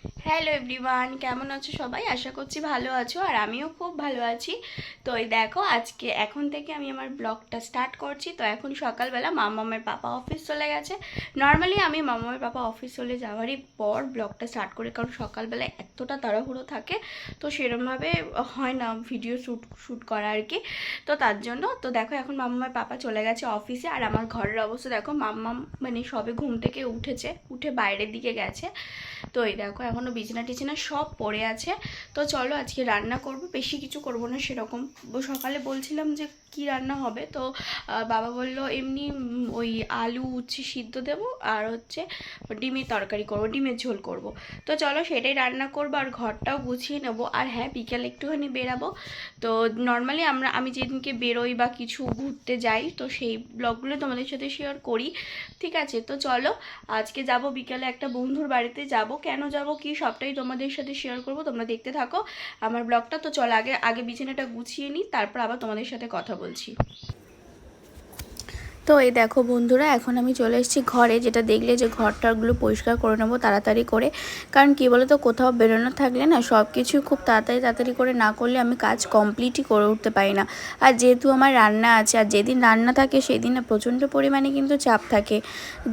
Hello everyone কেমন আছো সবাই? আশা করছি ভালো আছো আর আমিও খুব ভালো আছি। তো এই দেখো, আজকে এখন থেকে আমি আমার ব্লগটা স্টার্ট করছি। তো এখন সকালবেলা মামামের পাপা অফিস চলে গেছে। নর্মালি আমি মামামের পাপা অফিস চলে যাওয়ারই পর ব্লগটা স্টার্ট করি কারণ সকালবেলা এতটা তাড়াহুড়ো থাকে। তো সেরমভাবে হয় না ভিডিও শ্যুট শ্যুট করা আর কি। তো তার জন্য, তো দেখো এখন মামামের পাপা চলে গেছে অফিসে আর আমার ঘরের অবস্থা দেখো মাম্মাম মানে সবে ঘুম থেকে উঠেছে, উঠে বাইরের দিকে গেছে। তো এই দেখো এখনও বিছানা টিছানা সব পড়ে আছে। তো চলো আজকে রান্না করব। বেশি কিছু করব না, সেরকম। সকালে বলছিলাম যে কি রান্না হবে, তো বাবা বলল এমনি ওই আলু উচ্ছে সিদ্ধ দেবো আর হচ্ছে ডিমের তরকারি করব, ডিমের ঝোল করব। তো চলো সেটাই রান্না করব আর ঘরটাও গুছিয়ে নেব। আর হ্যাঁ বিকেলে একটুখানি বেরাবো। তো নর্মালি আমরা, আমি যেদিনকে বেরোই বা কিছু ঘুরতে যাই, তো সেই ব্লগগুলো তোমাদের সাথে শেয়ার করি। ঠিক আছে? তো চলো, আজকে যাব বিকালে একটা বন্ধুর বাড়িতে যাব। কেন যাব কি সবটাই তোমাদের সাথে শেয়ার করব, তোমরা দেখতে থাকো আমার ব্লগটা তো চল আগে আগে বিছানাটা গুছিয়ে নিই, তারপর আবার তোমাদের সাথে কথা বলছি। তো এই দেখো বন্ধুরা, এখন আমি চলে এসেছি ঘরে, যেটা দেখলে যে ঘরটারগুলো পরিষ্কার করে নেব তাড়াতাড়ি করে। কারণ কি বলো তো কোথাও বেরোনো থাকলে না সব কিছু খুব তাড়াতাড়ি তাড়াতাড়ি করে না করলে আমি কাজ কমপ্লিটই করে উঠতে পারি না। আর যেহেতু আমার রান্না আছে, আর যেদিন রান্না থাকে সেদিন না প্রচণ্ড পরিমাণে কিন্তু চাপ থাকে।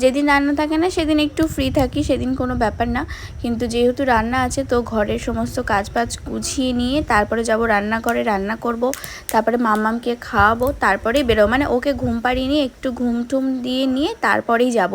যেদিন রান্না থাকে না, সেদিন একটু ফ্রি থাকি, সেদিন কোনো ব্যাপার না। কিন্তু যেহেতু রান্না আছে, তো ঘরের সমস্ত কাজ বাজ গুছিয়ে নিয়ে তারপরে যাব রান্না করে রান্না করব। তারপরে মামামকে খাওয়াবো, তারপরেই বেরো মানে ওকে ঘুম পাড়িয়ে নিয়ে একটু ঘুম টুম দিয়ে নিয়ে তারপরেই যাব।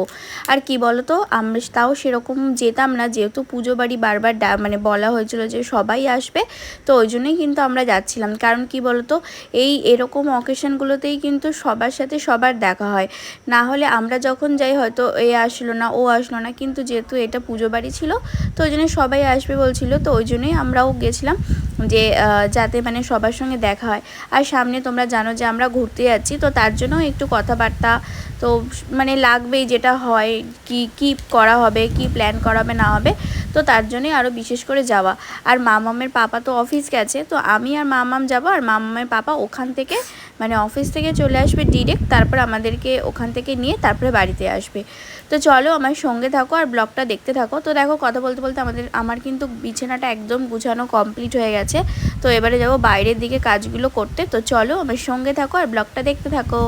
আর কি বলো তো আমরা তাও সেরকম যেতাম না, যেহেতু পুজো বাড়ি বারবার মানে বলা হয়েছিল যে সবাই আসবে, তো ওই জন্যই কিন্তু আমরা যাচ্ছিলাম। কারণ কি বলো তো এই এরকম অকেশনগুলোতেই কিন্তু সবার সাথে সবার দেখা হয়। না হলে আমরা যখন যাই, হয়তো এ আসলো না, ও আসলো না, কিন্তু যেহেতু এটা পুজো বাড়ি ছিল, তো ওই জন্য সবাই আসবে বলছিল, তো ওই জন্যই আমরাও গেছিলাম। যে যাতে মানে সবার সঙ্গে দেখা হয়। আর সামনে তোমরা জানো যে, আমরা ঘুরতে যাচ্ছি, তো তার জন্য একটু কথাবার্তা, তো মানে লাগবেই যেটা হয়, কি কি করা হবে, কি প্ল্যান করা হবে, না হবে, তো তার জন্যই আরও বিশেষ করে যাওয়া। আর মামামের পাপা তো অফিস গেছে, তো আমি আর মামাম যাব, আর মামামের পাপা ওখান থেকে মানে অফিস থেকে চলে আসবে ডিরেক্ট তারপর আমাদেরকে ওখান থেকে নিয়ে তারপরে বাড়িতে আসবে। তো চলো আমার সঙ্গে থাকো আর ব্লগটা দেখতে থাকো। তো দেখো কথা বলতে বলতে আমাদের, আমার কিন্তু বিছানাটা একদম গুছানো কমপ্লিট হয়ে গেছে। তো এবারে যাব বাইরের দিকে কাজগুলো করতে। তো চলো আমার সঙ্গে থাকো আর ব্লগটা দেখতে থাকো।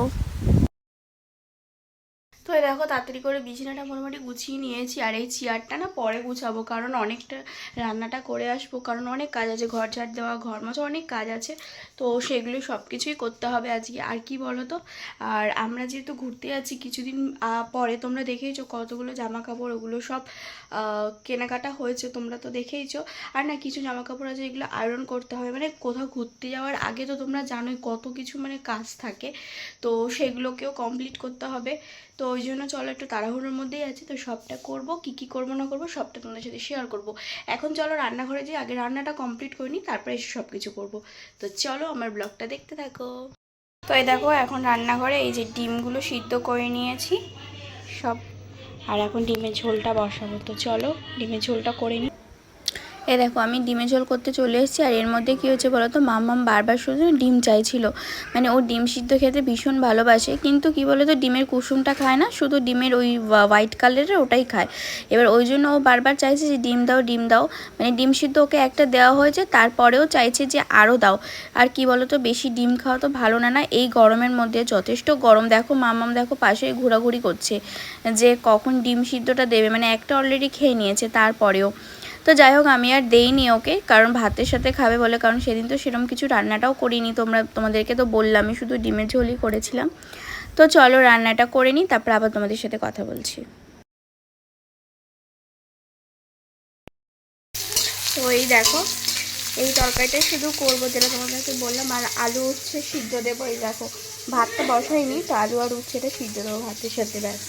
এই দেখো, তাড়াতাড়ি করে বিছানাটা মোটামুটি গুছিয়ে নিয়েছি। আর এই চেয়ারটা না পরে গুছাবো, কারণ অনেকটা রান্নাটা করে আসব, কারণ অনেক কাজ আছে, ঘর ঝাড় দেওয়া, ঘর মোছা, অনেক কাজ আছে। তো সেগুলো সব কিছুই করতে হবে আজকে। আর কি বলো তো আর আমরা যেহেতু ঘুরতে যাচ্ছি, কিছুদিন পরে তোমরা দেখেইছো কতগুলো জামা কাপড় ওগুলো সব কেনাকাটা হয়েছে, তোমরা তো দেখেইছো। আর না, কিছু জামা কাপড় আছে, এগুলো আয়রন করতে হবে। মানে কোথাও ঘুরতে যাওয়ার আগে তো তোমরা জানোই কত কিছু মানে কাজ থাকে। তো সেগুলোকেও কমপ্লিট করতে হবে। তো ওই জন্য চলো একটু তাড়াহুড়োর মধ্যেই আছি, তো সবটা করব, কি কি করব না করব সবটা তোমাদের সাথে শেয়ার করব। এখন চলো রান্নাঘরে যে আগে রান্নাটা কমপ্লিট করে নিই, তারপরে এসে সব কিছু করব। তো চলো আমার ব্লগটা দেখতে থাকো। তো এই দেখো এখন রান্নাঘরে এই যে ডিমগুলো সিদ্ধ করে নিয়েছি, সব। আর এখন ডিমের ঝোলটা বসাবো, তো চলো ডিমের ঝোলটা করে নিই এ দেখো, আমি ডিমের ঝোল করতে চলে এসেছি, আর এর মধ্যে কী হচ্ছে বলো তো? মাম্মাম বারবার শুধু ডিম চাইছিল। মানে ও ডিম সিদ্ধ খেতে ভীষণ ভালোবাসে, কিন্তু কি বলো তো ডিমের কুসুমটা খায় না, শুধু ডিমের ওই হোয়াইট কালারের ওটাই খায়। এবার ওই জন্য ও বারবার চাইছে যে, ডিম দাও ডিম দাও। মানে ডিম সিদ্ধ ওকে একটা দেওয়া হয়েছে, তারপরেও চাইছে যে আরও দাও। আর কি বলো তো বেশি ডিম খাওয়া তো ভালো না না, এই গরমের মধ্যে যথেষ্ট গরম। দেখো, মাম্মাম দেখো পাশে ঘোরাঘুরি করছে যে, কখন ডিম সিদ্ধটা দেবে। মানে একটা অলরেডি খেয়ে নিয়েছে, তারপরেও। তো যাই হোক, আমি আর দেইনি ওকে, কারণ ভাতের সাথে খাবে বলে, কারণ সেদিন তো সেরকম কিছু রান্নাটাও করিনি, তোমরা, তোমাদেরকে তো বললামই, শুধু ডিমের ঝোলই করেছিলাম। তো চলো, রান্নাটা করে নিই, তারপর আবার তোমাদের সাথে কথা বলছি। তো এই দেখো, এই তরকারিটা শুধু করব যেটা তোমাদেরকে বললাম, আর আলু উচ্ছে সিদ্ধ দেবো, এই দেখো, ভাতটা বসাইনি, তো আলু আর উচ্ছেটা সিদ্ধ দেবো ভাতের সাথে, ব্যাস।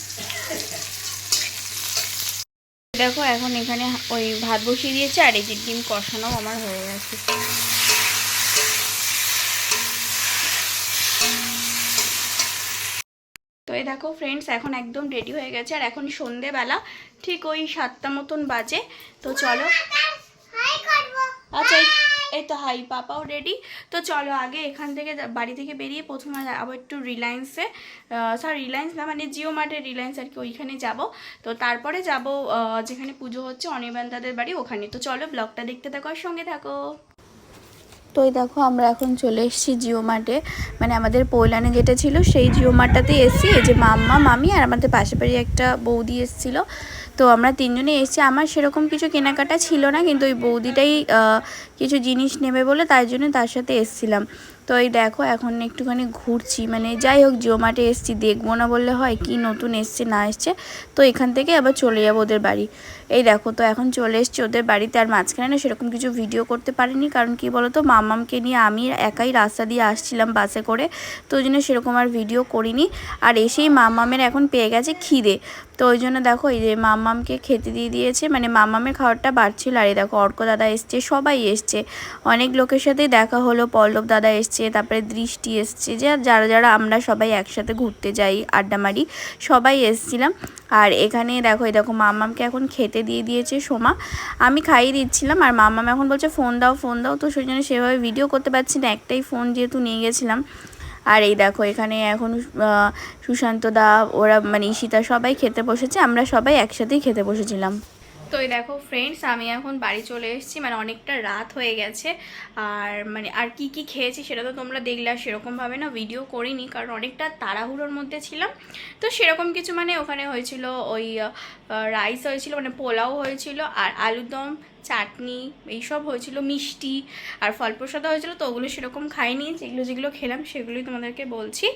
দেখো, এখন এখানে ওই ভাত বসিয়ে দিয়েছে আর এই যে ডিম কষানো আমার হয়ে গেছে। তো এই দেখো ফ্রেন্ডস এখন একদম রেডি হয়ে গেছে। আর এখন সন্ধেবেলা, ঠিক ওই সাতটা মতন বাজে। তো চলো এই- তো, হাই পাপাও রেডি তো চলো আগে এখান থেকে বাড়ি থেকে বেরিয়ে প্রথমে যাব একটু রিলায়েন্সে সরি রিলায়েন্স না মানে জিও মার্টের রিলায়েন্স আর কি, ওইখানে যাব। তো তারপরে যাব যেখানে পুজো হচ্ছে অনির্বাণ দাদের বাড়ি ওখানে। তো চলো ব্লগটা দেখতে থাকো আর সঙ্গে থাকো। তো এই দেখো, আমরা এখন চলে এসেছি জিও মার্টে মানে আমাদের পৈলানে যেটা ছিল, সেই জিও মার্টটাতেই এসেছি। এই যে মাম্মা, মামি আর আমাদের পাশে বাড়ি একটা বৌদি এসেছিল। তো আমরা তিনজনে এসেছি আমার সেরকম কিছু কেনাকাটা ছিল না, কিন্তু ওই বৌদিটাই কিছু জিনিস নেবে বলে তার জন্য তার সাথে এসেছিলাম। তো এই দেখো, এখন একটুখানি ঘুরছি মানে যাই হোক, জিও মার্টে এসেছি, দেখব না বললে হয়, কি নতুন এসছে, না এসছে। তো এখান থেকে আবার চলে যাব ওদের বাড়ি। এই দেখো তো, এখন চলে এসছি ওদের বাড়িতে, আর মাঝখানে না সেরকম কিছু ভিডিও করতে পারিনি, কারণ কি বলতো, মামামকে নিয়ে আমি একাই রাস্তা দিয়ে আসছিলাম বাসে করে, তো ওই জন্য সেরকম আর ভিডিও করিনি। আর এসেই মামামের এখন পেয়ে গেছে খিদে। তো ওই জন্য দেখো এই যে মামামকে খেতে দিয়ে দিয়েছে মানে মামামের খাবারটা বাড়ছিল। আর এই দেখো অর্ক দাদা এসছে, সবাই এসছে। অনেক লোকের সাথেই দেখা হলো, পল্লব দাদা এসছে, তারপরে দৃষ্টি এসছে যে যারা যারা আমরা সবাই একসাথে ঘুরতে যাই আড্ডা মারি সবাই এসছিলাম। আর এখানে দেখো, এই দেখো মামামকে এখন খেতে দিয়ে দিয়েছে সোমা। আমি খাইয়ে দিচ্ছিলাম আর মামাম এখন বলছে, ফোন দাও ফোন দাও। তো সেই জন্য সেভাবে ভিডিও করতে পারছি না। একটাই ফোন যেহেতু নিয়ে গেছিলাম। আর এই দেখো, এখানে এখন সুশান্ত দা, ওরা মানে ঈশিতা সবাই খেতে বসেছে, আমরা সবাই একসাথেই খেতে বসেছিলাম। তো এই দেখো ফ্রেন্ডস আমি এখন বাড়ি চলে এসেছি মানে অনেকটা রাত হয়ে গেছে, আর মানে আর কি কি খেয়েছি সেটা তো তোমরা দেখলে, আর সেরকমভাবে না ভিডিও করিনি, কারণ অনেকটা তাড়াহুড়োর মধ্যে ছিলাম। তো সেরকম কিছু মানে ওখানে হয়েছিল, ওই রাইস হয়েছিল মানে পোলাও হয়েছিল, আর আলুর দম চাটনি, এইসব হয়েছিল মিষ্টি আর ফল প্রসাদও হয়েছিল, তো ওগুলো সেরকম খাইনি। যেগুলো যেগুলো খেলাম সেগুলোই তোমাদেরকে বলছি।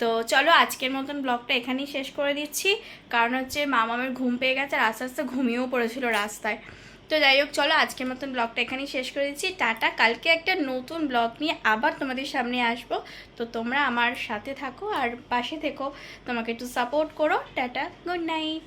তো চলো আজকের মতন ব্লগটা এখানেই শেষ করে দিচ্ছি। কারণ হচ্ছে মামামের ঘুম পেয়ে গেছে আর আস্তে আস্তে ঘুমিয়েও পড়েছিল রাস্তায়। তো যাই হোক, চলো আজকের মতন ব্লগটা এখানেই শেষ করে দিচ্ছি। টাটা, কালকে একটা নতুন ব্লগ নিয়ে আবার তোমাদের সামনে আসব। তো তোমরা আমার সাথে থাকো আর পাশে থেকো। তোমাকে একটু সাপোর্ট করো। Tata good night